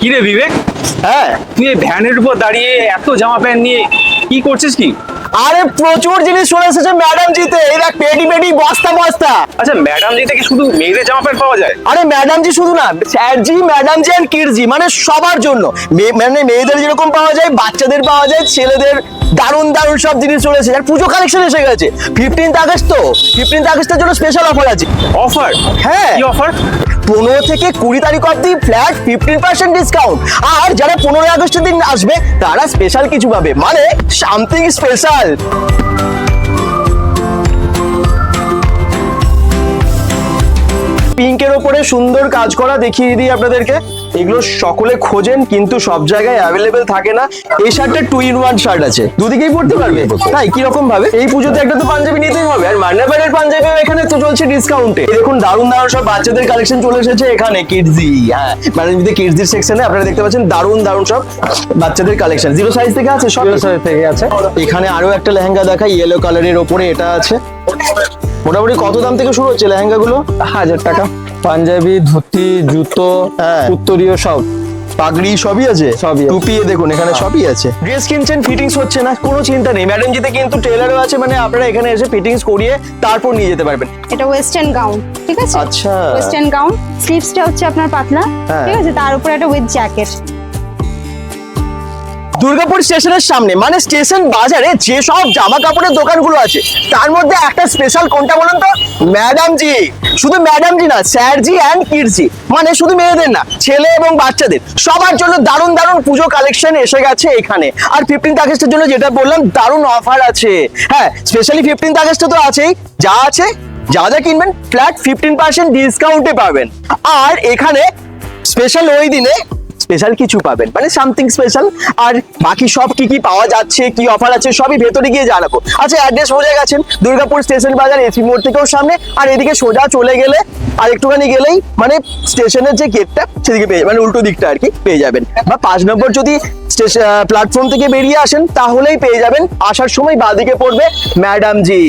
কি রে বিবেক? হ্যাঁ। তুই এই ভ্যানের উপর দাঁড়িয়ে এত জামা প্যান্ট নিয়ে কি করছিস কি? আরে প্রচুর জিনিস চলে এসেছে ম্যাডাম জিতে। এই দেখ পেটি পেটি বস্তা বস্তা। আচ্ছা ম্যাডাম জি থেকে শুধু মেয়েদের জামা প্যান্ট পাওয়া যায়? আরে ম্যাডাম জি শুধু না sir ji madam ji and Kidzee মানে সবার জন্য। মানে মেয়েদের যেরকম পাওয়া যায় বাচ্চাদের পাওয়া যায় ছেলেদের দারুণ দারুণ সব জিনিস চলে এসেছে। আর পুজো কালেকশন এসে গেছে। ফিফটিন্থ আগস্ট তো ফিফটিন্থ আগস্টের জন্য স্পেশাল অফার আছে। অফার হ্যাঁ। কি অফার পনেরো থেকে কুড়ি তারিখ অব্দি ফ্ল্যাট ফিফটিন পার্সেন্ট ডিসকাউন্ট আর যারা পনেরোই আগস্টের দিন আসবে, তারা স্পেশাল কিছু পাবে। মানে সামথিং স্পেশাল পিঙ্কের ওপরে সুন্দর কাজ করা দেখিয়ে দিই আপনাদেরকে। এগুলো সকলে খোঁজেন কিন্তু সব জায়গায় অ্যাভেলেবেল থাকে না। এই শার্টটা টু ইন ওয়ান শার্ট আছে। দুদিকেই পড়তে পারবে? তাই? কি রকম ভাবে? এই পুজোতে একটা তো পাঞ্জাবি নিতেই হবে আর মান্নাবাড়ির পাঞ্জাবি এখানে তো চলছে ডিসকাউন্টে দেখুন দারুণ দারুণ সব বাচ্চাদের কালেকশন চলে এসেছে এখানে কিডজি হ্যাঁ। মানে যদি কিডজির সেকশনে আপনারা দেখতে পাচ্ছেন দারুণ দারুণ সব বাচ্চাদের কালেকশন জিরো সাইজ থেকে আছে সব? সাইজ থেকে আছে। এখানে আরও একটা লেহেঙ্গা দেখাই ইয়েলো কালারের ওপরে এটা আছে। মোটামুটি কত দাম থেকে শুরু হচ্ছে লেহেঙ্গা গুলো হাজার টাকা। পাঞ্জাবি ধুতি জুতো হ্যাঁ। উত্তরীয় সব। পাগড়ি সবই আছে? সবই টুপি দেখুন এখানে সবই আছে। ড্রেস কিনছেন ফিটিংস হচ্ছে না কোনো চিন্তা নেই। ম্যাডাম জিতে কিন্তু টেলারও আছে মানে আপনারা এখানে এসে ফিটিংস করিয়ে তারপর নিয়ে যেতে পারবেন। এটা ওয়েস্টার্ন গাউন ঠিক আছে? আচ্ছা। ওয়েস্টার্ন গাউন স্লিভসটা হচ্ছে আপনার পাতলা হ্যাঁ। ঠিক আছে? তার উপরে একটা উইথ জ্যাকেট দুর্গাপুর স্টেশনের সামনে মানে স্টেশন বাজারে যে সব জামা কাপড়ের দোকানগুলো আছে, তার মধ্যে একটা স্পেশাল কোনটা বলুন তো? ম্যাডাম জি শুধু ম্যাডাম জি না স্যার জি অ্যান্ড কিডজি। মানে শুধু মেয়েদের না, ছেলে এবং বাচ্চাদের। সবার জন্য দারুণ দারুণ পুজো কালেকশন এসে গেছে এখানে। আর ফিফটিন্থ আগস্টের জন্য যেটা বললাম, দারুণ অফার আছে। হ্যাঁ স্পেশালি ফিফটিন্থ আগস্টে তো আছেই। যা আছে, যা যা কিনবেন ফ্ল্যাট ফিফটিন পার্সেন্ট ডিসকাউন্টে পাবেন। আর এখানে স্পেশাল ওই দিনে স্পেশাল কিছু পাবেন। মানে সামথিং স্পেশাল আর বাকি সব কি কি পাওয়া যাচ্ছে, কি অফার আছে, সবই ভেতরে গিয়ে জানাব। আচ্ছা অ্যাড্রেস বোঝা গেছেন, দুর্গাপুর স্টেশন বাজার এসি মোড় থেকেও সামনে। আর এদিকে সোজা চলে গেলে আর একটুখানি গেলেই মানে স্টেশনের যে গেটটা সেদিকে পেয়ে মানে উল্টো দিকটা আর কি পেয়ে যাবেন। বা পাঁচ নম্বর যদি প্ল্যাটফর্ম থেকে বেরিয়ে আসেন, তাহলেই পেয়ে যাবেন। আসার সময় বাদিকে পড়বে ম্যাডাম জি।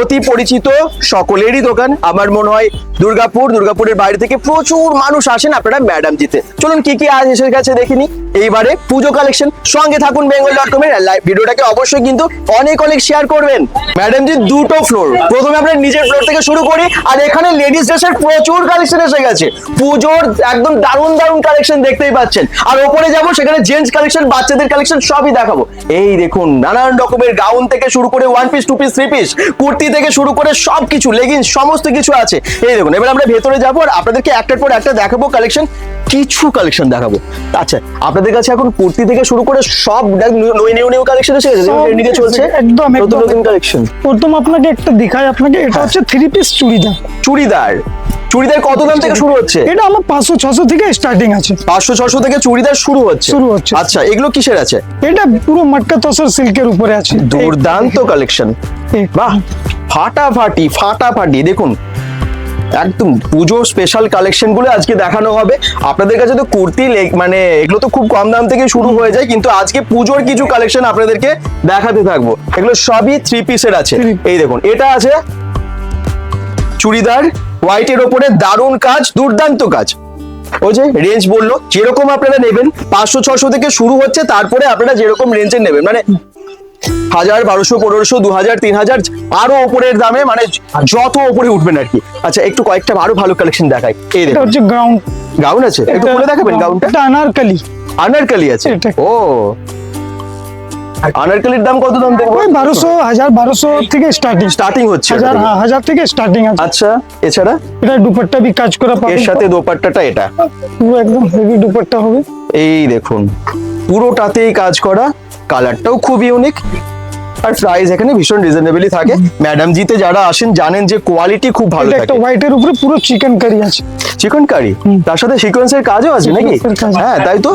অতি পরিচিত সকলেরই দোকান। আমার মনে হয় দুর্গাপুর, দুর্গাপুরের বাইরে থেকে প্রচুর মানুষ আসেন আপনারা ম্যাডাম জিতে। চলুন কি কি আজ এসে গেছে দেখিনি? এইবারে পুজো কালেকশন। সঙ্গে থাকুন বেঙ্গল ডট কম এর ভিডিওটাকে অবশ্যই কিন্তু অনেক অনেক শেয়ার করবেন। ম্যাডাম জি দুটো ফ্লোর প্রথমে আমরা নিজের ফ্লোর থেকে শুরু করি, আর এখানে লেডিস ড্রেসের প্রচুর কালেকশন এসে গেছে। পুজোর একদম দারুণ দারুণ কালেকশন দেখতেই পাচ্ছেন। আর ওপরে যাব, সেখানে জেন্টস কালেকশন বাচ্চাদের কালেকশন সবই দেখাবো। এই দেখুন, নানান রকমের গাউন থেকে শুরু করে one piece two piece three piece kurti থেকে শুরু করে সব কিছু লেগিংস সমস্ত কিছু আছে। এই দেখুন এবার আমরা ভেতরে যাব আর আপনাদেরকে একটার পর একটা দেখাবো কালেকশন কিছু কালেকশন দেখাবো। আচ্ছা আপনাদের কাছে এখন কুর্তি থেকে শুরু করে সব নিউ নিউ কালেকশন এসে গেছে ট্রেন্ডিং চলছে একদম, নতুন একদম। নতুন কালেকশন প্রথম আপনাকে একটা দেখাই আপনাকে এটা হ্যাঁ। হচ্ছে থ্রি পিস চুড়িদার। চুড়িদার। চুড়িদার কত দাম থেকে শুরু হচ্ছে? এটা আমার পাঁচশো ছশো থেকে স্টার্টিং আছে। পাঁচশো ছশো থেকে চুড়িদার শুরু হচ্ছে? শুরু হচ্ছে। আচ্ছা এগুলো কিসের আছে? এটা পুরো মটকা তসর সিল্কের উপরে আছে। দুর্দান্ত কালেকশন বাহ ফাটাফাটি ফাটাফাটি। দেখুন একদম পুজো স্পেশাল কালেকশনগুলো আজকে দেখানো হবে। আপনাদের কাছে তো কুর্তি মানে এগুলো তো খুব কম দাম থেকে শুরু হয়ে যায় কিন্তু আজকে পুজোর কিছু কালেকশন আপনাদেরকে দেখাতে থাকব। এগুলো সবই থ্রি পিসের আছে। এই দেখুন এটা আছে চুড়িদার হোয়াইটের ওপরে দারুণ কাজ দুর্দান্ত কাজ। ওই যে রেঞ্জ বলল যেরকম আপনারা নেবেন পাঁচশো ছশো থেকে শুরু হচ্ছে তারপরে আপনারা যেরকম রেঞ্জের নেবেন। মানে হাজার বারোশো পনেরোশো দু হাজার তিন হাজার আরও ওপরের দামে মানে যত ওপরে উঠবেন আর কি। আচ্ছা একটু কয়েকটা আরও ভালো কালেকশন দেখাই। এই এটা হচ্ছে গ্রাউন্ড গাউন আছে? একটু খুলে দেখাবেন গাউনটা আনারকালি। আনারকালি আছে। ও আনারকালির দাম কত দাম দেখব? বারোশো হাজার বারোশো থেকে স্টার্টিং স্টার্টিং হচ্ছে হাজার হ্যাঁ হাজার থেকে স্টার্টিং আছে। আচ্ছা এছাড়া? এটা দুপাট্টা বি কাজ করা এর সাথে দোপাট্টাটা এটা। পুরো একদম হেভি দুপাট্টা হবে। এই দেখুন পুরোটাতেই কাজ করা। কালারটাও খুব ইউনিক আর প্রাইস এখানে ভীষণ রিজনেবলই থাকে। ম্যাডাম জিতে যারা আসেন জানেন যে কোয়ালিটি খুব ভালো থাকে। একটা হোয়াইটের উপরে পুরো চিকেন কারি আছে। চিকেন কারি তার সাথে সিকোয়েন্সের কাজও আছে নাকি? এর। হ্যাঁ তাই তো?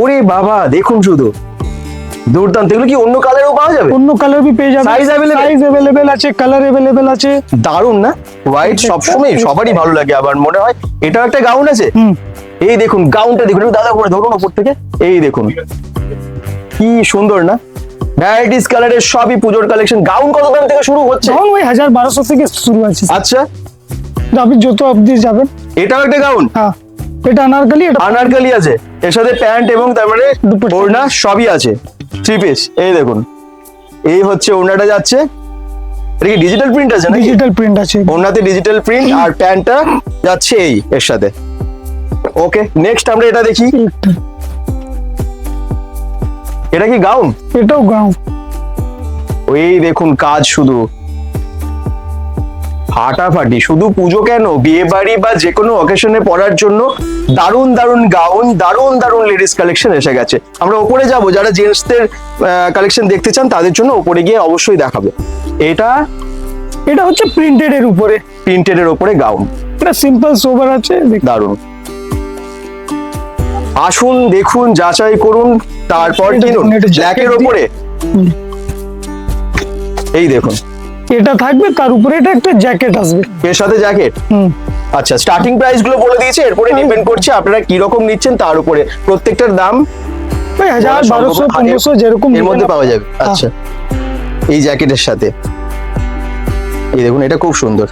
ওরে বাবা দেখুন শুধু। দুর্দান্ত এগুলো কি অন্য কালারও পাওয়া যাবে অন্য কালার বি পেয়ে যাবেন Size available? সাইজ अवेलेबल আছে কালার अवेलेबल আছে দারুণ না হোয়াইট সবসময় সবারই ভালো লাগে আবার মনে হয় এটাও একটা গাউন আছে হুম এই দেখুন গাউনটা দেখুন একটু দাদা করে ধরুন ওপর থেকে এই দেখুন কি সুন্দর না ভ্যারাইটিস কালারের সবই পুজোর কালেকশন গাউন কত দাম থেকে শুরু হচ্ছে তখন ওই হাজার বারোশো থেকে শুরু আছে আচ্ছা আপনি যত অবধি যাবেন এটাও একটা গাউন হ্যাঁ এটা আনারকলি এটা আনারকালি আছে এর সাথে প্যান্ট এবং তার মানে দুপাট্টা। ওড়না সবই আছে থ্রি পিস এই দেখুন। এই হচ্ছে ওড়নাটা যাচ্ছে। এটা কি ডিজিটাল প্রিন্ট আছে না ডিজিটাল প্রিন্ট আছে। ডিজিটাল প্রিন্ট আর প্যান্টটা যাচ্ছে এই এর সাথে। ওকে নেক্সট আমরা এটা দেখি। এটা কি গাউন এটাও গাউন ওই দেখুন কাজ শুধু। ফাটাফাটি শুধু পুজো কেন? বিয়ে বাড়ি বা যে কোনো অকেশনে পরার জন্য দারুণ দারুণ গাউন দারুণ দারুণ লেডিস কালেকশন এসে গেছে। আমরা ওপরে যাব যারা জেন্টসদের কালেকশন দেখতে চান তাদের জন্য ওপরে গিয়ে অবশ্যই দেখাবো। এটা? এটা হচ্ছে প্রিন্টেড এর উপরে। প্রিন্টেড এর ওপরে গাউন এটা সিম্পল সোবার আছে দারুণ। আসুন দেখুন যাচাই করুন তারপর কিনুন। ব্ল্যাকের দিয়ে- এই দেখুন। এটা থাকবে তার উপরে এটা একটা জ্যাকেট আসবে। এর সাথে জ্যাকেট হুম। আচ্ছা স্টার্টিং প্রাইসগুলো বলে দিয়েছে এরপরে হ্যাঁ। ডিপেন্ড করছে আপনারা কি রকম নিচ্ছেন তার উপরে। প্রত্যেকটার দাম ভাই হাজার বারোশো পনেরোশো যেরকম এর মধ্যে পাওয়া যাবে। হ্যাঁ। আচ্ছা। এই জ্যাকেটের সাথে। এই দেখুন এটা খুব সুন্দর।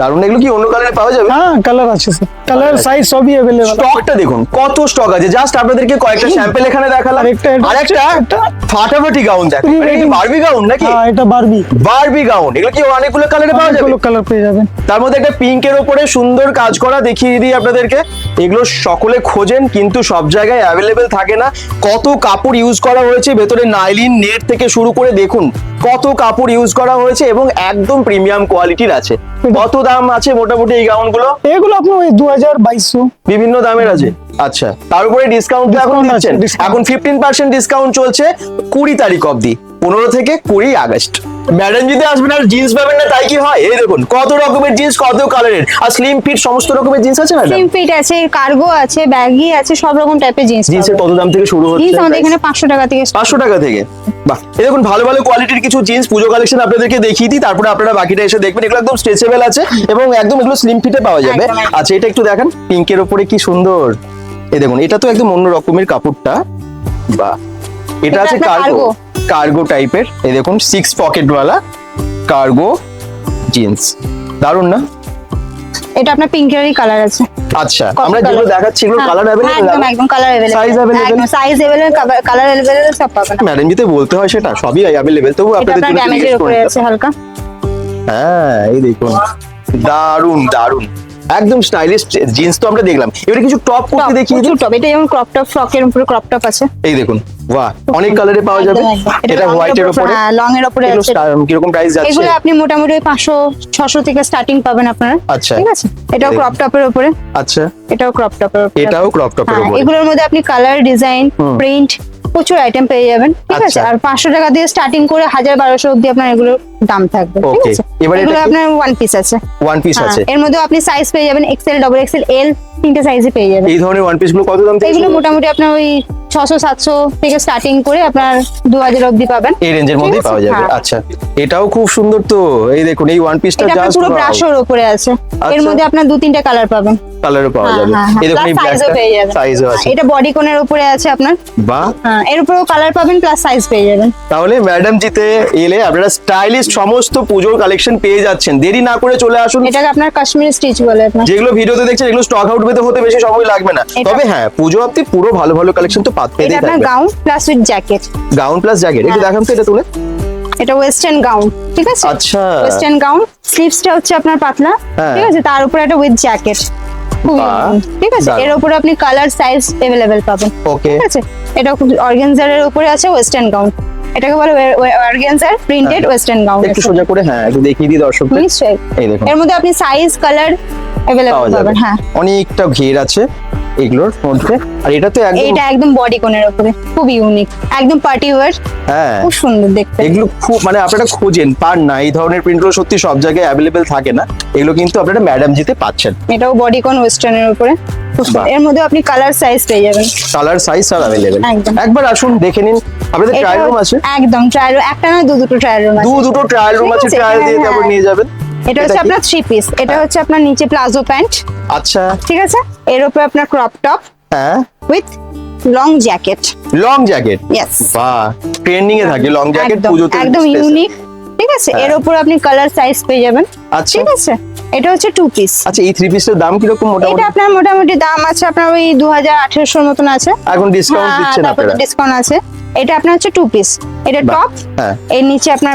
দারুণ। এগুলো কি অন্য কালারে পাওয়া যাবে? হ্যাঁ কালার আছে স্যার কালার সাইজ সবই অ্যাভেলেবল স্টকটা দেখুন কত স্টক আছে? জাস্ট আপনাদেরকে কয়েকটা স্যাম্পল এখানে দেখালাম। আরেকটা আরেকটা একটা- ফাটাফাটি গাউন দেখো। Pre- এটা বারবি গাউন নাকি? হ্যাঁ এটা বারবি বারবি গাউন এগুলো কি অনেকগুলো কালারে পাওয়া যাবে? অনেকগুলো কালার পেয়ে যাবেন। তার মধ্যে একটা পিঙ্কের ওপরে সুন্দর কাজ করা দেখিয়ে দিই আপনাদেরকে। এগুলো সকলে খোঁজেন কিন্তু সব জায়গায় অ্যাভেলেবেল থাকে না। কত কাপড় ইউজ করা হয়েছে? ভেতরে নাইলিন নেট থেকে শুরু করে দেখুন কত কাপড় ইউজ করা হয়েছে এবং একদম প্রিমিয়াম কোয়ালিটির আছে। কত দাম আছে মোটামুটি এই গাউনগুলো? এগুলো আপনার ওই দু হাজার বাইশশো। বিভিন্ন দামের আছে? আচ্ছা তার উপরে ডিসকাউন্ট এখন দিচ্ছেন। এখন ফিফটিন পার্সেন্ট ডিসকাউন্ট চলছে কুড়ি তারিখ অবধি পনেরো থেকে কুড়ি আগস্ট। ম্যাডাম যদি আসবেন আর জিন্স পাবেন না তাই কি হয়? এই দেখুন কত রকমের জিন্স কত কালারের আর স্লিম ফিট সমস্ত রকমের জিন্স আছে ম্যাডাম? স্লিম ফিট আছে কার্গো আছে ব্যাগি আছে সব রকম টাইপের জিন্স জিন্সের কত দাম থেকে শুরু হচ্ছে জিন্স আমাদের এখানে পাঁচশো টাকা থেকে পাঁচশো টাকা থেকে? বাহ এই দেখুন ভালো ভালো কোয়ালিটির কিছু জিন্স পুজো কালেকশন আপনাদেরকে দেখিয়ে দিই তারপরে আপনারা বাকিটা এসে দেখবেন এগুলো একদম স্ট্রেচেবল আছে এবং একদম এগুলো স্লিম ফিটে পাওয়া যাবে। আচ্ছা এটা একটু দেখেন পিঙ্কের ওপরে কি সুন্দর? এই দেখুন এটা তো একদম অন্য রকমের কাপড়টা। বাহ এটা আছে কার্গো। কার্গো টাইপের এই দেখুন সিক্স পকেট ওয়ালা কার্গো জিন্স দারুন না এটা আপনার পিঙ্কেরই কালার আছে আচ্ছা Copy আমরা যেগুলো color। দেখাচ্ছি এগুলো হ্যাঁ, কালার হ্যাঁ, অ্যাভেলেবল একদম একদম কালার अवेलेबल Size available? একদম সাইজ अवेलेबल কালার अवेलेबल সব পাবেন ম্যাডাম যদি বলতে হয় সেটা সবই অ্যাভেলেবেল তবু এটা আপনাদের আপনার জন্য ড্যামেজের জিজ্ঞেস করে উপরে নিলাম। আছে হালকা হ্যাঁ এই দেখুন দারুন দারুন একদম স্টাইলিশ জিন্স তো আমরা দেখলাম এবারে কিছু টপ টপ করতে দেখিয়ে দিই প্রচুর টপ এটা যেমন ক্রপ টপ ফ্রকের উপরে ক্রপ টপ আছে এই দেখুন বাহ অনেক কালারে পাওয়া যাবে। এটা হোয়াইট এর উপরে? হ্যাঁ লং এর উপরে এগুলো আছে। কি রকম প্রাইস যাচ্ছে? এগুলো আপনি মোটামুটি পাঁচশো ছশো থেকে স্টার্টিং পাবেন আপনারা। আচ্ছা। ঠিক আছে? এটাও ক্রপ টপের উপরে। আচ্ছা। এটাও ক্রপ টপের উপরে। এটাও ক্রপ টপের হ্যাঁ, উপরে। এগুলোর মধ্যে আপনি কালার ডিজাইন প্রিন্ট প্রচুর আইটেম পেয়ে যাবেন। ঠিক আছে? আচ্ছা। আর পাঁচশো টাকা দিয়ে স্টার্টিং করে হাজার বারোশো অব্দি আপনার এগুলোর দাম থাকবে ঠিক আছে? এবার? আপনার ওয়ান পিস আছে। ওয়ান পিস হ্যাঁ, আছে। এর মধ্যে আপনি সাইজ পেয়ে যাবেন এক্সেল ডবল এক্সেল এল তিনটে সাইজে পেয়ে যাবেন। এই ধরনের ওয়ান পিসগুলো কত দাম এগুলো মোটামুটি আপনার ওই ছশো সাতশো থেকে স্টার্টিং করে আপনার দু হাজার অব্দি পাবেন। এই রেঞ্জের আছে? পাওয়া যাবে। হ্যাঁ। আচ্ছা এটাও খুব সুন্দর তো। এই দেখুন এই ওয়ান পিসটা জাস্ট পুরো ব্রাশের উপরে আছে। এর আচ্ছা। মধ্যে আপনার দু তিনটা কালার পাবেন কালারও পাওয়া হ্যাঁ, যাবে। এই দেখুন এই। সাইজও আছে। এটা বডি কোনের উপরে আছে আপনার। বাহ। এর উপরেও কালার পাবেন প্লাস সাইজ পেয়ে যাবেন। তাহলে ম্যাডাম জিতে এলে আপনারা স্টাইলিশ সমস্ত পুজোর কালেকশন পেয়ে যাচ্ছেন দেরি না করে চলে আসুন এটাকে আপনার কাশ্মীরি স্টিচ বলে আপনার যেগুলো ভিডিওতে দেখছেন এগুলো স্টক আউট পেতে হতে বেশি সময় লাগবে না এটা- তবে হ্যাঁ পুজো অব্দি পুরো ভালো ভালো কালেকশন তো পাত এটা পেতেই আপনার থাকবে gown plus with jacket gown plus jacket একটু হ্যাঁ। দেখান তো এটা তুলে এটা ওয়েস্টার্ন গাউন ঠিক আছে আচ্ছা। ওয়েস্টার্ন গাউন স্লিভসটা হচ্ছে আপনার পাতলা হ্যাঁ। ঠিক আছে তার উপরে একটা উইথ জ্যাকেট বাহ, ঠিক আছে দারুণ। এর উপরে আপনি কালার সাইজ अवेलेबल পাবেন ওকে ঠিক আছে এটা খুব অর্গানজার এর উপরে আছে ওয়েস্টার্ন গাউন এটাকে বলে অর্গানজার প্রিন্টেড ওয়েস্টার্ন গাউন একটু সোজা করে হ্যাঁ একটু দেখিয়ে দিই দর্শকদের নিশ্চয়ই এই দেখুন এর মধ্যে আপনি সাইজ কালার পাওয়া अवेलेबल যাবে পাবেন হ্যাঁ অনেকটা ঘের আছে এগুলোর মধ্যে আর এটা তো একদম এইটা একদম বডি কোনের উপরে খুব ইউনিক একদম পার্টি ওয়্যার হ্যাঁ খুব সুন্দর দেখতে এগুলো খুব মানে আপনারা খোঁজেন পান না এই ধরনের প্রিন্টগুলো সত্যি সব জায়গায় অ্যাভেলেবেল থাকে না এগুলো কিন্তু আপনারা ম্যাডাম জিতে পাচ্ছেন এটাও বডি কোন ওয়েস্টার্নের উপরে খুব সুন্দর। বাহ। এর মধ্যে আপনি কালার সাইজ পেয়ে যাবেন। কালার সাইজ সব একদম। একবার আসুন দেখে নিন। আপনাদের ট্রায়াল রুম আছে? একদম ট্রায়াল একটা না দু দুটো ট্রায়াল রুম আছে। দু দুটো ট্রায়াল রুম আছে ট্রায়াল দিয়ে হ্যাঁ, তারপর হ্যাঁ। নিয়ে যাবেন। এটা হচ্ছে আপনার থ্রি পিস এটা হচ্ছে আপনার নিচে প্লাজো প্যান্ট। আচ্ছা। ঠিক আছে? এর উপরে আপনার ক্রপ টপ হ্যাঁ। With long jacket long jacket yes বাহ। ট্রেন্ডিং এ থাকে লং জ্যাকেট পুজোতে একদম ইউনিক ঠিক আছে? হ্যাঁ। এর উপর আপনি কালার সাইজ পেয়ে যাবেন। আচ্ছা। ঠিক আছে? এটা হচ্ছে টু পিস আচ্ছা এই থ্রি পিসের দাম কীরকম এটা মোটামুটি আপনার মোটামুটি দাম আছে আপনার ওই দু এর মতন আছে। এখন ডিসকাউন্ট হ্যাঁ, দিচ্ছেন তারপর আপনারা? ডিসকাউন্ট আছে। এটা আপনার হচ্ছে টু পিস এটা টপ হ্যাঁ। এর নিচে আপনার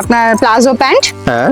আপনার প্লাজো প্যান্ট। হ্যাঁ।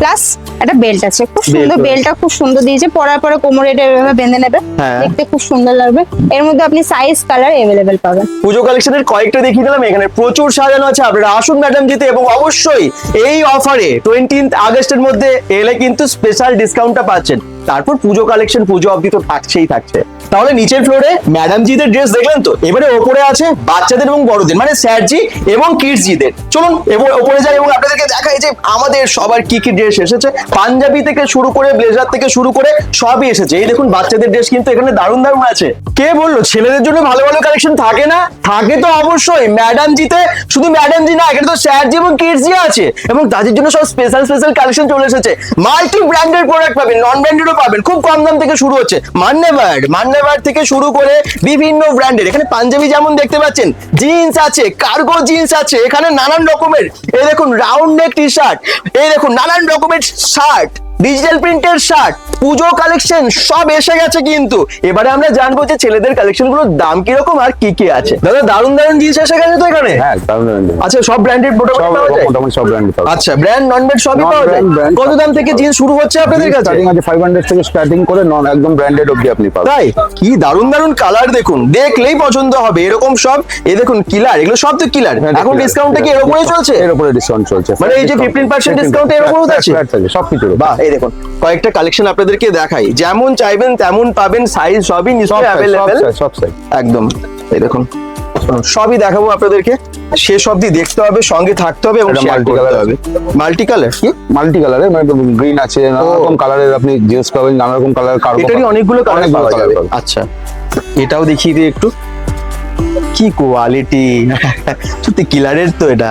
প্লাস একটা বেল্ট আছে। খুব সুন্দর। বেল্টটা খুব সুন্দর দিয়েছে। পরার পরে কোমরে এটা এভাবে বেঁধে নেবে। হ্যাঁ। দেখতে খুব সুন্দর লাগবে। এর মধ্যে আপনি সাইজ কালার এভেলেবেল পাবেন। পুজো কালেকশনের কয়েকটা দেখিয়ে দিলাম। এখানে প্রচুর সাজানো আছে। আপনারা আসুন ম্যাডাম জিতে এবং অবশ্যই এই অফারে টোয়েন্টিন্থ আগস্টের মধ্যে এলে কিন্তু স্পেশাল ডিসকাউন্টটা পাচ্ছেন। তারপর পুজো কালেকশন পুজো অবধি তো থাকছেই থাকছে। তাহলে নিচের ফ্লোরে ম্যাডাম জিদের ড্রেস দেখলেন তো? এবারে ওপরে আছে বাচ্চাদের এবং বড়দের মানে স্যারজি এবং কিডস জিদের। চলুন, এবার ওপরে যাই এবং আপনাদেরকে দেখাই যে আমাদের সবার কি কি ড্রেস এসেছে। পাঞ্জাবি থেকে শুরু করে ব্লেজার থেকে শুরু করে সবই এসেছে। এই দেখুন, বাচ্চাদের ড্রেস কিন্তু এখানে দারুণ দারুণ আছে। কে বলল? ছেলেদের জন্য ভালো ভালো কালেকশন থাকে না? থাকে তো অবশ্যই। ম্যাডাম জিতে, শুধু ম্যাডাম জি না, এখানে তো স্যারজি এবং কিডস জি আছে। এবং তাদের জন্য সব স্পেশাল স্পেশাল কালেকশন চলে এসেছে। মাল্টি ব্র্যান্ডের প্রোডাক্ট পাবেন নন ব্র্যান্ডেডও পাবেন। খুব কম দাম থেকে শুরু হচ্ছে। মান্নেভার্ড মান্নেভার্ড থেকে শুরু করে বিভিন্ন ব্র্যান্ডের। এখানে পাঞ্জাবি যেমন দেখতে পাচ্ছেন জিন্স আছে কার্গো জিন্স আছে, এখানে নানান রকমের। এই দেখুন রাউন্ড নেক টি শার্ট এই দেখুন, নানান রকমের শার্ট ডিজিটাল প্রিন্টের শার্ট পুজো কালেকশন সব এসে গেছে কিন্তু এবারে আমরা জানব যে ছেলেদের কালেকশনগুলোর দাম কীরকম আর কি কি আছে দাদা দারুণ দারুণ জিনিস এসে গেছে তো এখানে হ্যাঁ। আচ্ছা সব ব্র্যান্ডেড মোটামুটি পাওয়া যায় মোটামুটি সব ব্র্যান্ড পাবে আচ্ছা ব্র্যান্ড নন ব্র্যান্ড সবই পাওয়া যায় কত দাম থেকে জিন্স শুরু হচ্ছে আপনাদের কাছে স্টার্টিং আছে ফাইভ হান্ড্রেড থেকে স্টার্টিং করে নন একদম ব্র্যান্ডেড অবধি আপনি পাবেন তাই কি দারুণ দারুণ কালার দেখুন দেখলেই পছন্দ হবে এরকম সব এই দেখুন কিলার এগুলো সব তো কিলার হ্যাঁ, এখন ডিসকাউন্টে কি এর চলছে এর উপরে ডিসকাউন্ট চলছে মানে এই যে 15% ডিসকাউন্ট এর উপরেও আছে? সব কিছু বাহ দেখুন কয়েকটা কালেকশন আপনাদেরকে দেখাই। যেমন চাইবেন তেমন পাবেন সাইজ সবই নিশ্চয়ই অ্যাভেলেবেল সব সাইজ একদম এই দেখুন সবই দেখাবো আপনাদেরকে। শেষ অবধি দেখতে হবে সঙ্গে থাকতে হবে এবং এটা শেয়ার হবে। মাল্টি কালার কি? মাল্টি কালারের মানে গ্রিন আছে নানা রকম কালারের আপনি জিন্স পাবেন নানা রকম কালার কার্গো এটারই অনেকগুলো কালার পাওয়া যাবে। আচ্ছা এটাও দেখিয়ে দিই একটু। কি কোয়ালিটি সত্যি কিলারের তো এটা।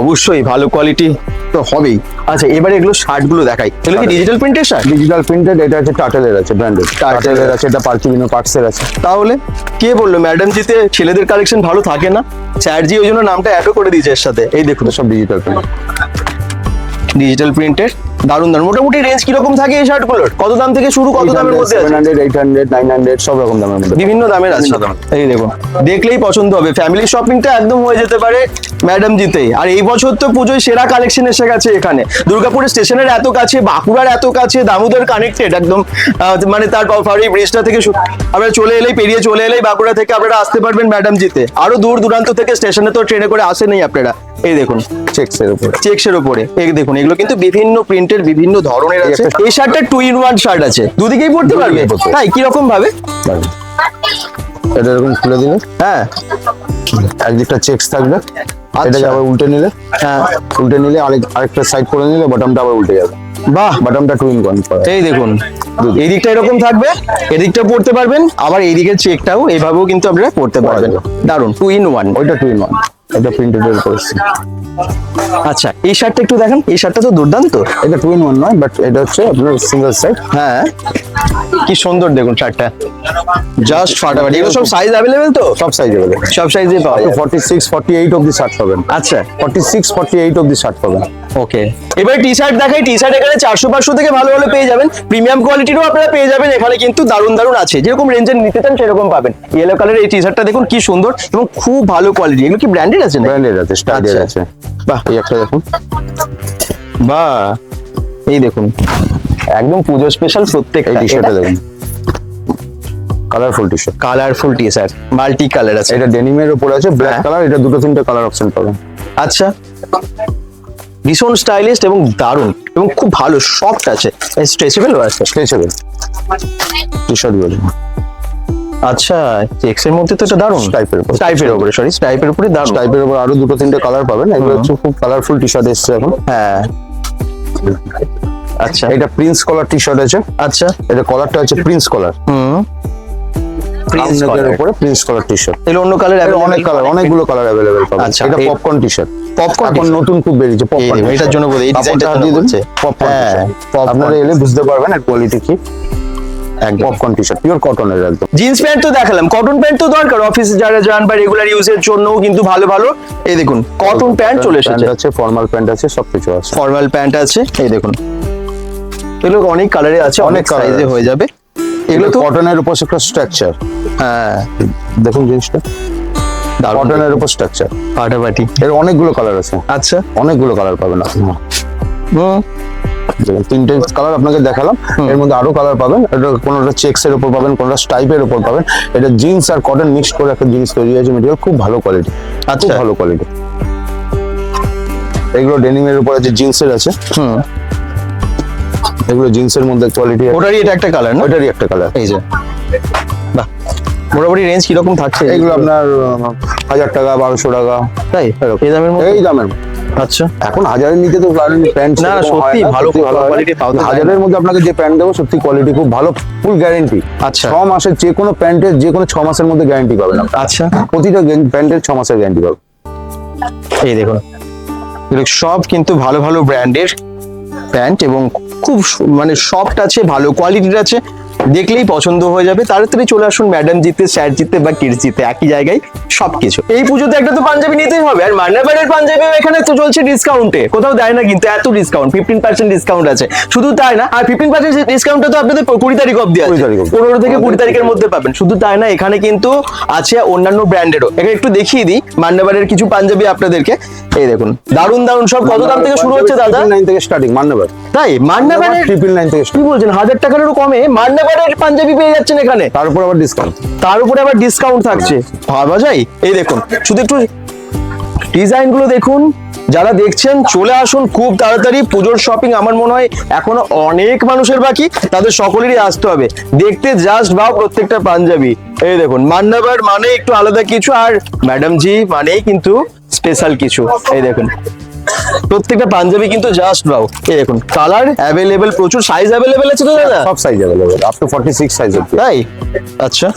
অবশ্যই ভালো কোয়ালিটি তো হবেই। আচ্ছা এবারে এগুলো শার্টগুলো দেখাই। তাহলে কি ডিজিটাল প্রিন্টের শার্ট? ডিজিটাল প্রিন্টেড এটা আছে টাটেলের আছে ব্র্যান্ডেড টাটেলের আছে এটা পার্কিমিনো পার্টসের আছে। তাহলে কে বলল? ম্যাডাম জিতে ছেলেদের কালেকশন ভালো থাকে না? স্যারজি ওই জন্য নামটা অ্যাডও করে দিয়েছে এর সাথে। এই দেখুন। সব ডিজিটাল প্রিন্ট ডিজিটাল প্রিন্টের দারুণ দারুণ মোটামুটি রেঞ্জ কীরকম থাকে এই শার্টগুলোর কত দাম থেকে শুরু কত দামের মধ্যে আছে? Seven hundred eight hundred nine hundred সব রকম দামের মধ্যে। বিভিন্ন দামের আছে। এই দেখুন। দেখলেই পছন্দ হবে। ফ্যামিলি শপিংটা একদম হয়ে যেতে পারে ম্যাডাম জিতেই। আর এই বছর তো পুজোয় সেরা কালেকশন এসে গেছে এখানে। দুর্গাপুর স্টেশনের এত কাছে বাঁকুড়ার এত কাছে দামোদর কানেক্টেড একদম। আহ, মানে তার ফারি ব্রিজটা থেকে আপনারা চলে এলেই পেরিয়ে চলে এলেই বাঁকুড়া থেকে আপনারা আসতে পারবেন ম্যাডাম জিতে। আরও দূর দূরান্ত থেকে স্টেশনে তো ট্রেনে করে আসেনই আপনারা। এই দেখুন। চেক্সের উপরে। চেক্সের উপরে। এই দেখুন এগুলো কিন্তু বিভিন্ন প্রিন্টের বিভিন্ন ধরনের আছে। এই শার্টটা টু ইন ওয়ান শার্ট আছে দুদিকেই পড়তে পারবে। তাই কীরকম ভাবে? এটা এরকম খুলে দিলে? হ্যাঁ। একদিকটা চেক্স থাকবে। এটাকে আবার উল্টে নিলে? হ্যাঁ। উল্টে নিলে আরেক আরেকটা সাইড করে নিলে বটমটা আবার উল্টে যাবে। বাহ। বটমটা টুইন কন এই দেখুন। এই দিকটা এরকম থাকবে এদিকটা পড়তে পারবেন আবার এই দিকের চেকটাও এইভাবেও কিন্তু আপনারা পড়তে পারবেন। দারুণ টু ইন ওয়ান ওইটা টু ইন ওয়ান এটা প্রিন্টেড এর উপরে আচ্ছা এই শার্টটা একটু দেখেন এই শার্টটা তো দুর্দান্ত। এটা টুইন ওয়ান নয় বাট এটা হচ্ছে আপনার সিঙ্গেল সাইড হ্যাঁ কি সুন্দর দেখুন শার্টটা। জাস্ট ফাটাফাটি। এগুলো সব সাইজ অ্যাভেলেবেল তো? সব সাইজ হবে সব সাইজে পাওয়া যায়। ফর্টি সিক্স ফর্টি এইট অব্দি শার্ট পাবেন। আচ্ছা। ফর্টি সিক্স ফর্টি এইট অব্দি শার্ট পাবেন। ওকে এবার টি শার্ট দেখাই। টি শার্ট এখানে চারশো পাঁচশো থেকে ভালো ভালো পেয়ে যাবেন। প্রিমিয়াম কোয়ালিটিরও আপনারা পেয়ে যাবেন। এখানে কিন্তু দারুণ দারুণ আছে। যেরকম রেঞ্জের নিতে চান সেরকম পাবেন। ইয়েলো কালারের এই টি শার্টটা দেখুন কি সুন্দর এবং খুব ভালো কোয়ালিটি এগুলো কি ব্র্যান্ডেড আছে ব্র্যান্ডেড আছে স্টাইলের আচ্ছা। আছে। বাহ। এই একটা দেখুন। বা এই দেখুন। একদম পুজো স্পেশাল এই প্রত্যেকটা টি শার্টটা দেখুন। Colourful T shirt colourful T shirt multi colour আছে। এটা ডেনিমের উপর আছে ব্ল্যাক। কালার এটা দুটো তিনটে কালার অপশন পাবেন। আচ্ছা। ভীষণ স্টাইলিস্ট এবং দারুণ এবং খুব ভালো সফট আছে। স্ট্রেচেবলও আছে স্ট্রেচেবল টি শার্টগুলো আচ্ছা চেক্সের মধ্যে তো এটা দারুণ। এর উপর। স্টাইপের উপরে সরি স্টাইপের উপরে দারুণ। টাইপের উপর আরও দুটো তিনটে কালার পাবেন। এগুলো হচ্ছে খুব কালারফুল টি শার্ট এসছে এখন। হ্যাঁ। আচ্ছা। এটা প্রিন্স কলার টি শার্ট আছে। আচ্ছা। এটা কলারটা আছে প্রিন্স কলার হুম। প্রিন্স এর উপরে প্রিন্স কলার টি শার্ট এর অন্য কালার অনেক কালার অনেকগুলো কালার পাবেন। আচ্ছা, এটা পপকর্ন টি শার্ট পপকর্ন এখন নতুন খুব বেরিয়েছে পপকর্ন এটার জন্য বলি, এই বলছে। পপকর্ন হ্যাঁ, আপনারা এলে বুঝতে পারবেন এর কোয়ালিটি কি। একদম। পপকর্ন টি শার্ট পিওর কটনের একদম। জিন্স প্যান্ট তো দেখালাম কটন প্যান্ট তো দরকার। অফিসে যারা যান বা রেগুলার ইউজের জন্যও কিন্তু ভালো ভালো। এই দেখুন কটন প্যান্ট চলে এসেছে। আছে ফর্মাল প্যান্ট আছে সবকিছু আছে। ফর্মাল প্যান্ট আছে এই দেখুন। এগুলো অনেক কালারে আছে অনেক সাইজে হয়ে যাবে। এগুলো তো কটনের উপর একটা স্ট্রাকচার হ্যাঁ। দেখুন জিনিসটা। কটনের উপর স্ট্রাকচার ফাটাফাটি এর অনেকগুলো কালার আছে। আচ্ছা। অনেকগুলো কালার পাবেন আপনি। হুম দেখুন তিনটে কালার আপনাকে দেখালাম। এর মধ্যে আরও কালার পাবেন। এটা কোনোটা চেক্স এর উপর পাবেন কোনোটা স্টাইপের উপর পাবেন। এটা জিন্স আর কটন মিক্সড করে একটা জিনিস তৈরি হয়েছে মেটেরিয়াল খুব ভালো কোয়ালিটি আচ্ছা। ভালো কোয়ালিটি এগুলো ডেনিমের উপর আছে জিন্সের আছে। হুম। এগুলো জিন্সের মধ্যে কোয়ালিটি ওটারই এটা একটা কালার না? ওইটারই একটা কালার এই যে। বাহ। মোটামুটি রেঞ্জ কীরকম থাকছে? এগুলো আপনার হাজার টাকা বারোশো টাকা। তাই। এই দামের মধ্যে? এই দামের আচ্ছা। এখন হাজারের নিচে তো প্যান্ট না, সত্যি ভালো quality পাওয়া হাজারের মধ্যে আপনাকে যে প্যান্ট দেবো সত্যি কোয়ালিটি খুব ভালো ফুল গ্যারেন্টি আচ্ছা। ছ মাসের যে কোনো প্যান্টের যে কোনো ছ মাসের মধ্যে গ্যারেন্টি পাবেন। আচ্ছা। প্রতিটা প্যান্টের ছ মাসের গ্যারেন্টি পাবেন। এই দেখুন। সব কিন্তু ভালো ভালো ব্র্যান্ডের প্যান্ট এবং খুব মানে সফট আছে ভালো কোয়ালিটির আছে। দেখলেই পছন্দ হয়ে যাবে। তাড়াতাড়ি চলে আসুন ম্যাডাম জিতে স্যার জিতে বা কিডস জিতে একই জায়গায় সবকিছু। এই পুজোতে একটা তো পাঞ্জাবি নিতেই হবে আর মান্নাবাড়ির পাঞ্জাবিও এখানে তো চলছে ডিসকাউন্টে কোথাও দেয় না কিন্তু এত ডিসকাউন্ট ফিফটিন পার্সেন্ট ডিসকাউন্ট আছে। শুধু তাই না আর ফিফটিন পার্সেন্ট ডিসকাউন্টটা তো আপনাদের কুড়ি তারিখ অব্দি আছে। 20 তারিখ অবধি। পনেরো থেকে কুড়ি তারিখের মধ্যে পাবেন। শুধু তাই না এখানে কিন্তু আছে অন্যান্য ব্র্যান্ডেরও এখানে একটু দেখিয়ে দিই মান্নাবাড়ির কিছু পাঞ্জাবি আপনাদেরকে। এই দেখুন দারুণ দারুণ সব। কত দাম থেকে শুরু হচ্ছে দাদা? নাইন থেকে স্টার্টিং মান্যবার তাই মান্নাবাড়ির ট্রিপল নাইন থেকে কি বলছেন হাজার টাকারও কমে মান্নাবাড়ির পাঞ্জাবি পেয়ে যাচ্ছেন এখানে। তার উপর আবার ডিসকাউন্ট তার উপরে আবার ডিসকাউন্ট থাকছে। ভাবা যায় এই দেখুন শুধু একটু দেখুন। যারা দেখছেন চলে আসুন খুব তাড়াতাড়ি। পুজোর শপিং আমার মনে হয় এখনও অনেক মানুষের বাকি। তাদের সকলেরই আসতে হবে। দেখতে জাস্ট ভাব প্রত্যেকটা পাঞ্জাবি। এই দেখুন মান্নাবার মানে একটু আলাদা কিছু আর ম্যাডাম জি মানেই কিন্তু স্পেশাল কিছু। এই দেখুন। প্রত্যেকটা পাঞ্জাবি কিন্তু জাস্ট ভাও এই দেখুন কালার অ্যাভেলেবেল প্রচুর সাইজ অ্যাভেলেবেল আছে তো দাদা? সব size available up to forty six size অব্দি তাই? আচ্ছা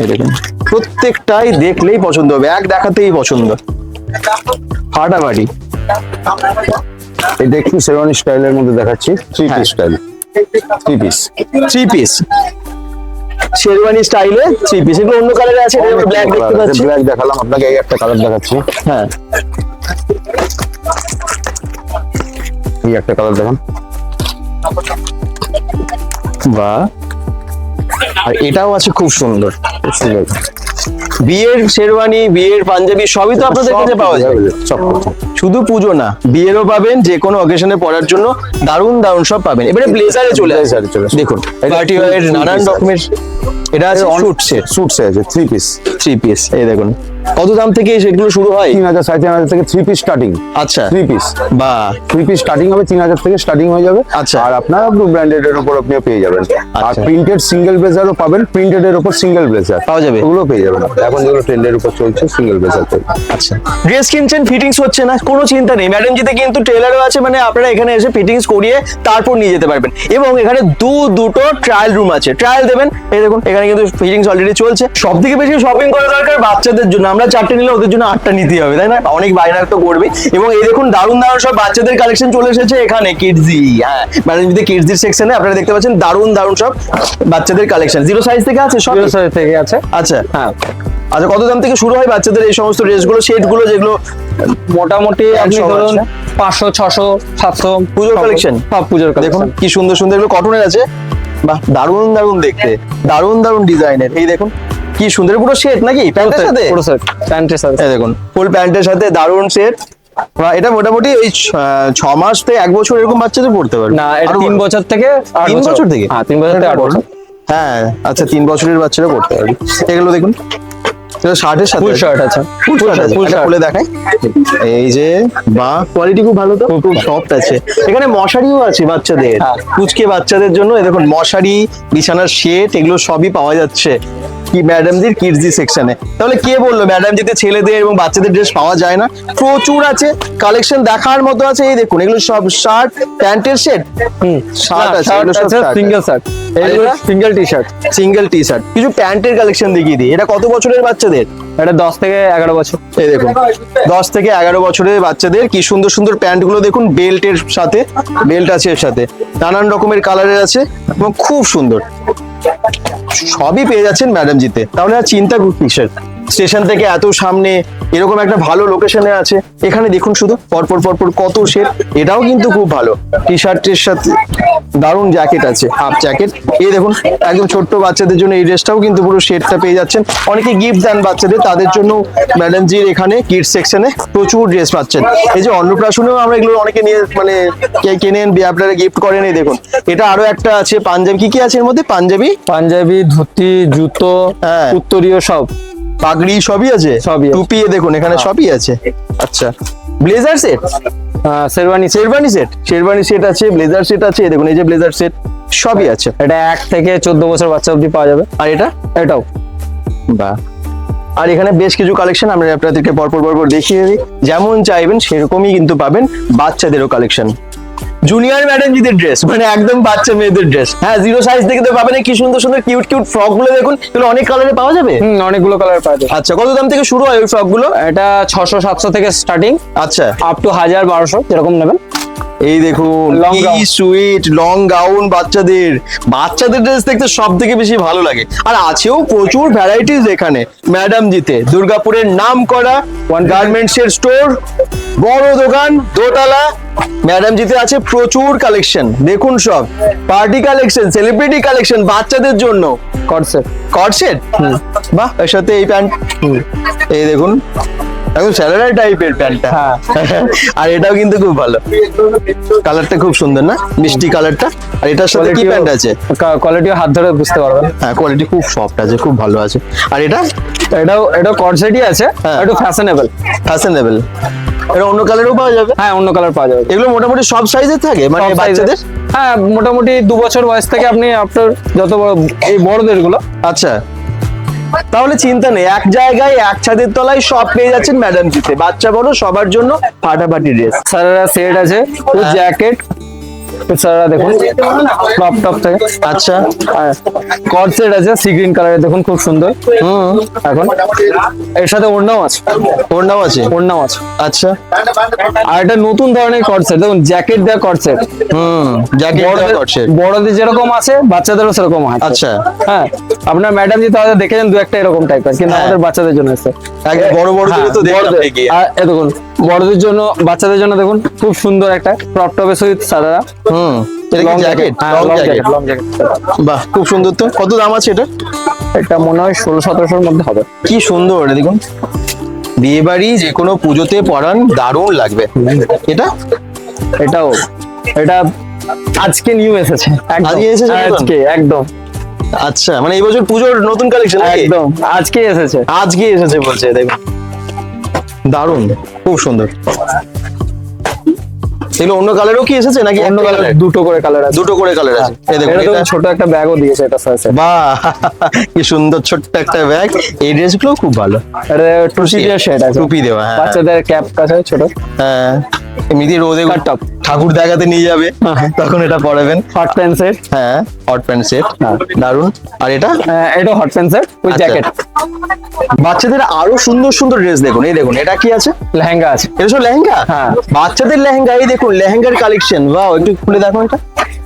এই দেখুন প্রত্যেকটাই দেখলেই পছন্দ হবে এক দেখাতেই পছন্দ। ফাটাফাটি এটা একটু শেরওয়ানি স্টাইলের মধ্যে দেখাচ্ছি three. Piece style three piece three piece sherwani স্টাইলে থ্রি পিস এগুলো অন্য কালারে আছে ব্ল্যাক দেখতে পাচ্ছি। ব্ল্যাক দেখালাম আপনাকে এই একটা কালার দেখাচ্ছি। হ্যাঁ। এই একটা কালার দেখান। বা আর এটাও আছে খুব সুন্দর। খুব সুন্দর বিয়ের শেরওয়ানি বিয়ের পাঞ্জাবি সবই তো আপনাদের কাছে পাওয়া যায়। সব শুধু পুজো না বিয়েরও পাবেন যে কোনো অকেশনে পড়ার জন্য দারুণ দারুণ সব পাবেন। এবারে ব্লেজারে চলে Blazer চলে দেখুন পার্টি three নানান রকমের এটা আছে শুট সেট স্যুট আছে থ্রি পিস থ্রি পিস এই দেখুন। কত দাম থেকে সেগুলো শুরু হয়? তিন হাজার সাড়ে তিন হাজার থেকে থ্রি পিস স্টার্টিং আচ্ছা। থ্রি পিস বা। থ্রি পিস স্টার্টিং হবে তিন হাজার থেকে স্টার্টিং হয়ে যাবে। আচ্ছা। আর আপনার ব্লু ব্র্যান্ডেড এর উপর আপনি পেয়ে যাবেন। আর। প্রিন্টেড সিঙ্গেল ব্লেজারও পাবেন প্রিন্টেড এর উপর সিঙ্গেল ব্লেজার পাওয়া যাবে? ওগুলো পেয়ে যাবেন এখন যেগুলো ট্রেন্ডের উপর চলছে সিঙ্গেল ব্লেজার আচ্ছা। ড্রেস কিনছেন ফিটিংস হচ্ছে না কোনো চিন্তা নেই। ম্যাডাম জিতে কিন্তু টেলারও আছে মানে আপনারা এখানে এসে ফিটিংস করিয়ে তারপর নিয়ে যেতে পারবেন। এবং এখানে দু দুটো ট্রায়াল রুম আছে। ট্রায়াল দেবেন এই দেখুন এখানে কিন্তু ফিটিংস অলরেডি চলছে। সব থেকে বেশি শপিং করা দরকার বাচ্চাদের জন্য। আমরা চারটে নিলে ওদের জন্য আটটা নিতে হবে তাই না? অনেক বাইরে তো করবে এবং এই দেখুন দারুণ দারুণ সব বাচ্চাদের কালেকশন চলে এসেছে এখানে কিডজি হ্যাঁ ম্যাডাম জিতে কিডজির সেকশনে আপনারা দেখতে পাচ্ছেন দারুণ দারুণ সব বাচ্চাদের কালেকশন জিরো সাইজ থেকে আছে সব সাইজ থেকে আছে। আচ্ছা। হ্যাঁ। আচ্ছা কত দাম থেকে শুরু হয় বাচ্চাদের এই সমস্ত ড্রেসগুলো সেটগুলো যেগুলো? মোটামুটি আপনি ধরুন পাঁচশো ছশো সাতশো পুজোর collection? সব পুজোর দেখুন কালেকশন কি সুন্দর সুন্দর এগুলো কটনের আছে। বাহ দারুণ দারুণ দেখতে। দারুণ দারুণ ডিজাইনের। এই দেখুন কি সুন্দর পুরো সেট নাকি? প্যান্টের সাথে? পুরো সেট প্যান্টের সাথে। এই দেখুন ফুল প্যান্টের সাথে দারুণ সেট এটা মোটামুটি এই ছ- মাস থেকে এক বছর এরকম বাচ্চাদের পড়তে পারবে। না এটা তিন বছর থেকে তিন বছর। থেকে? হ্যাঁ তিন বছর থেকে আট বছর। হ্যাঁ আচ্ছা তিন বছরের বাচ্চারা পড়তে পারবে। এগুলো দেখুন শার্টের সাথে। ফুল শার্ট আছে। ফুল শার্ট ফুল শার্ট খুলে দেখাই। এই যে কোয়ালিটি খুব ভালো তো? খুব সফট আছে। এখানে মশারিও আছে বাচ্চাদের। হ্যাঁ। কুচকে বাচ্চাদের জন্য দেখুন মশারি বিছানার শেড এগুলো সবই পাওয়া যাচ্ছে। কি ম্যাডামজির কিডজি সেকশনে তাহলে কে বলল ম্যাডাম জিতে ছেলেদের এবং বাচ্চাদের ড্রেস পাওয়া যায় না? প্রচুর আছে। কালেকশন দেখার মতো আছে। এই দেখুন এগুলো সব শার্ট প্যান্টের হুম। শার্ট আছে। Single shirt single T shirt single T shirt কিছু প্যান্টের কালেকশন দেখিয়ে দিই। এটা কত বছরের বাচ্চাদের? এটা দশ থেকে এগারো বছর। এই দেখুন দশ থেকে এগারো বছরের বাচ্চাদের। কি সুন্দর সুন্দর প্যান্টগুলো দেখুন বেল্টের সাথে বেল্ট আছে এর সাথে। নানান রকমের কালারের আছে এবং খুব সুন্দর। সবই পেয়ে যাচ্ছেন ম্যাডাম জিতে। তাহলে আর চিন্তা কিসের স্টেশন থেকে এত সামনে এরকম একটা ভালো লোকেশনে আছে। এখানে দেখুন শুধু পরপর পরপর কত শেড এটাও কিন্তু খুব ভালো। টি শার্টের সাথে দারুণ জ্যাকেট আছে হাফ জ্যাকেট এই দেখুন একদম ছোট্ট বাচ্চাদের জন্য এই ড্রেসটাও কিন্তু পুরো শেডটা পেয়ে যাচ্ছেন। অনেকে গিফট দেন বাচ্চাদের তাদের জন্য ম্যাডাম জির এখানে কিডস সেকশনে প্রচুর ড্রেস পাচ্ছেন। এই যে অন্নপ্রাশনেও আমরা এগুলো অনেকে নিয়ে মানে কে- কেনেন আপনারা গিফট করেন এই দেখুন। এটা আরও একটা আছে পাঞ্জাবি। কি কি আছে এর মধ্যে? পাঞ্জাবি? পাঞ্জাবি ধুতি জুতো হ্যাঁ। উত্তরীয় সব। পাগড়ি সবই আছে? সবই টুপি দেখুন এখানে সবই আছে। আচ্ছা। Blazer set? আহ, শেরওয়ানি শেরবানি সেট? শেরবানি সেট আছে ব্লেজার সেট আছে দেখুন এই যে ব্লেজার সেট সবই আছে। এটা এক থেকে চোদ্দ বছর বাচ্চা অবধি পাওয়া যাবে। আর এটা? এটাও। বা আর এখানে বেশ কিছু কালেকশন আমরা আপনাদেরকে পরপর পরপর দেখিয়ে দিই। যেমন চাইবেন সেরকমই কিন্তু পাবেন বাচ্চাদেরও কালেকশন। জুনিয়র ম্যাডাম জিদের ড্রেস মানে একদম বাচ্চা মেয়েদের ড্রেস হ্যাঁ জিরো সাইজ দেখে তো পাবেন কি সুন্দর সুন্দর কিউট কিউট ফ্রকগুলো দেখুন এগুলো অনেক কালারে পাওয়া যাবে? হুম অনেকগুলো কালার পাওয়া যাবে। আচ্ছা কত দাম থেকে শুরু হয় ওই ফ্রকগুলো? এটা ছশো সাতশো থেকে স্টার্টিং আচ্ছা। আপ টু হাজার বারোশো যেরকম নেবেন। এই দেখুন কি সুইট লং গাউন বাচ্চাদের। বাচ্চাদের ড্রেস দেখতে সব থেকে বেশি ভালো লাগে। আর আছেও প্রচুর ভ্যারাইটিস এখানে ম্যাডাম জিতে। দুর্গাপুরের নাম করা ওয়ান গার্মেন্টস এর স্টোর বড় দোকান দোতলা। ম্যাডাম জিতে আছে প্রচুর কালেকশন দেখুন সব। পার্টি কালেকশন সেলিব্রিটি কালেকশন বাচ্চাদের জন্য। কটসেট কটসেট বাহ এর সাথে এই প্যান্ট এই দেখুন একদম স্যালারি টাইপের প্যান্টটা। হ্যাঁ। আর এটাও কিন্তু খুব ভালো। কালারটা খুব সুন্দর না? মিষ্টি কালারটা? আর এটার সাথে কি প্যান্ট আছে? কোয়ালিটিও হাত ধরে বুঝতে পারবেন। হ্যাঁ কোয়ালিটি খুব সফট আছে খুব ভালো আছে। আর এটা? এটাও এটাও কটসেটই আছে হ্যাঁ। একটু ফ্যাশনেবল ফ্যাশনেবল এটা অন্য কালারও পাওয়া যাবে? হ্যাঁ অন্য কালার পাওয়া যাবে। এগুলো মোটামুটি সব সাইজের থাকে? মানে বাচ্চাদের? হ্যাঁ মোটামুটি দু বছর বয়স থেকে আপনি আপনার যত বড় এই বড়দেরগুলো আচ্ছা। তাহলে চিন্তা নেই এক জায়গায় এক ছাদের তলায় সব পেয়ে যাচ্ছেন ম্যাডাম জিতে। বাচ্চা বড় সবার জন্য ফাটাফাটি ড্রেস সারারা সেট আছে জ্যাকেট সারারা দেখুন। টপ টপ থেকে। আচ্ছা কট সেট আছে সি গ্রিন কালারের দেখুন খুব সুন্দর। হুম এখন। এর সাথে ওড়নাও আছে। ওর নাম আছে? ওড়নাও আছে। আচ্ছা। আর একটা নতুন ধরনের কট সেট দেখুন জ্যাকেট দেওয়া কট সেট হুম জ্যাকেট করছে বড়দের যেরকম আছে বাচ্চাদেরও সেরকম আছে। আচ্ছা। হ্যাঁ আপনার ম্যাডাম জি তাহলে দেখেছেন দু একটা এরকম টাইপের কিন্তু হ্যাঁ। আমাদের বাচ্চাদের জন্য আছে। একদম বড় বড়দেরও তো দেখুন বড়দের জন্য বাচ্চাদের জন্য দেখুন খুব সুন্দর একটা ক্রপ টপের সহিত সাদা হুম এটা কি jacket long jacket long jacket বাহ খুব সুন্দর তো। কত দাম আছে এটা? এটা মনে হয় ষোলো সতেরোশোর মধ্যে হবে। কি সুন্দর এটা দেখুন। বিয়ে বাড়ি যে কোনো পুজোতে পরান দারুণ লাগবে। এটা? এটাও। এটা আজকে নিউ এসেছে আজকে এসেছে আজকে একদম। আচ্ছা মানে এই বছর পুজোর নতুন কালেকশন একদম আজকে এসেছে। আজকে এসেছে বলছে দেখুন। দারুণ খুব সুন্দর। এগুলো অন্য কালারও কি এসেছে নাকি অন্য কালার দুটো করে কালার আছে। দুটো করে কালার আছে। এই দেখুন এটা ছোট একটা ব্যাগও দিয়েছে এটা সাথে বাহ! কি সুন্দর ছোট্ট একটা ব্যাগ এই ড্রেসগুলো খুব ভালো। এটা টুসি দিয়ে সেট আছে। টুপি দেওয়া হ্যাঁ। বাচ্চাদের ক্যাপ কাছে ছোট। হ্যাঁ। এমনিতে রোদে top. ঠাকুর দেখাতে নিয়ে যাবে। হ্যাঁ। তখন এটা পরাবেন। হট প্যান্ট সেট হ্যাঁ হট প্যান্ট সেট হ্যাঁ। দারুণ আর এটা? এটা hot pant set with. Jacket বাচ্চাদের আরও সুন্দর সুন্দর ড্রেস দেখুন এই দেখুন এটা কি আছে? লেহেঙ্গা আছে। এটা সব লেহেঙ্গা? হ্যাঁ। বাচ্চাদের লেহেঙ্গা এই দেখুন লেহেঙ্গার কালেকশন বাহ একটু খুলে দেখো এটা।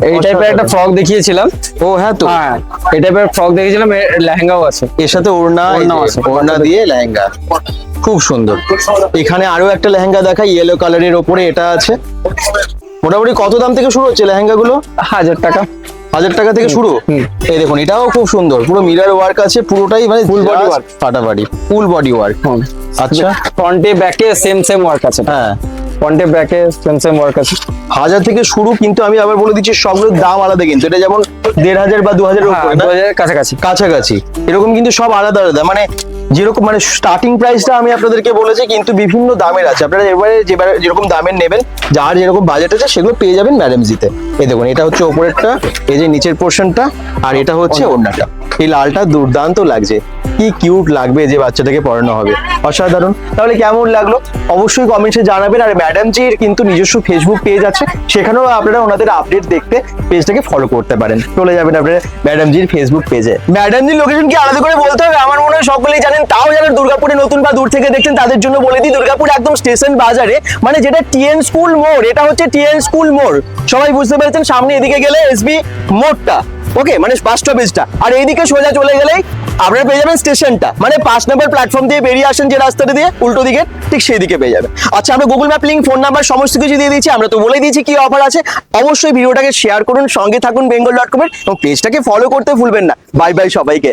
এই টাইপের একটা ফ্রক দেখিয়েছিলাম। ও হ্যাঁ তো। হ্যাঁ এই টাইপের ফ্রক দেখিয়েছিলাম লেহেঙ্গাও আছে। এর সাথে ওড়না আছে। ওড়না দিয়ে লেহেঙ্গা। খুব সুন্দর। এখানে আরও একটা লেহেঙ্গা দেখা ইয়েলো কালারের ওপরে এটা আছে। মোটামুটি কত দাম থেকে শুরু হচ্ছে লেহেঙ্গা গুলো হাজার টাকা। হাজার টাকা থেকে শুরু? এই দেখুন এটাও খুব সুন্দর। পুরো মিরার ওয়ার্ক আছে পুরোটাই মানে body just work. ফাটাফাটি ফুল বডি ওয়ার্ক আচ্ছা। ফ্রন্টে ব্যাকে সেম সেম ওয়ার্ক আছে। হ্যাঁ। ফ্রন্টে ব্যাকে সেম সেম ওয়ার্ক আছে। হাজার থেকে শুরু কিন্তু আমি আবার বলে দিচ্ছি সবগুলোর দাম আলাদা কিন্তু। এটা যেমন দেড় হাজার বা দু হাজারের হ্যাঁ উপরে? কাছাকাছি। কাছাকাছি। এরকম কিন্তু সব আলাদা আলাদা। মানে যেরকম মানে স্টার্টিং প্রাইসটা আমি আপনাদেরকে বলেছি, কিন্তু বিভিন্ন দামের আছে। আপনারা এবারে যেবারে যেরকম দামের নেবেন, যার যেরকম বাজেট আছে, সেগুলো পেয়ে যাবেন ম্যাডাম জিতে এই দেখুন, এটা হচ্ছে ওপরেরটা, এই যে নিচের পোর্শনটা আর এটা হচ্ছে ওড়নাটা। এই লালটা দুর্দান্ত লাগছে। কি কিউট লাগবে যে বাচ্চাটাকে পড়ানো হবে। অসাধারণ। তাহলে কেমন লাগল? অবশ্যই কমেন্টে জানাবেন। আর ম্যাডাম জির কিন্তু নিজস্ব ফেসবুক পেজ আছে। সেখানেও আপনারা ওনাদের আপডেট দেখতে পেজটাকে ফলো করতে পারেন। চলে যাবেন আপনারা ম্যাডাম জির ফেসবুক পেজে ম্যাডাম জির লোকেশন কি আলাদা করে বলতে হবে? আমার মনে হয় সকলেই জানেন তাও যারা দুর্গাপুরে নতুন বা দূর থেকে দেখছেন, তাদের জন্য বলে দিই, দুর্গাপুর একদম স্টেশন বাজারে মানে যেটা টিএন স্কুল মোড়, এটা হচ্ছে টিএন স্কুল মোড়। সবাই বুঝতে পেরেছেন, সামনে এদিকে গেলে এসবি মোড়টা। ওকে মানে বাস স্টপেজটা আর এইদিকে সোজা চলে গেলেই আপনারা পেয়ে যাবেন স্টেশনটা। মানে পাঁচ নম্বর প্ল্যাটফর্ম দিয়ে বেরিয়ে আসেন যে রাস্তাটা দিয়ে, উল্টো দিকে, ঠিক সেই দিকে পেয়ে যাবেন। আচ্ছা আমরা Google map link phone number সমস্ত কিছু দিয়ে দিয়েছি, আমরা তো বলে দিয়েছি কি অফার আছে। অবশ্যই ভিডিওটাকে শেয়ার করুন, সঙ্গে থাকুন বেঙ্গল ডট কমের এবং পেজটাকে ফলো করতে ভুলবেন না। বাই বাই সবাইকে।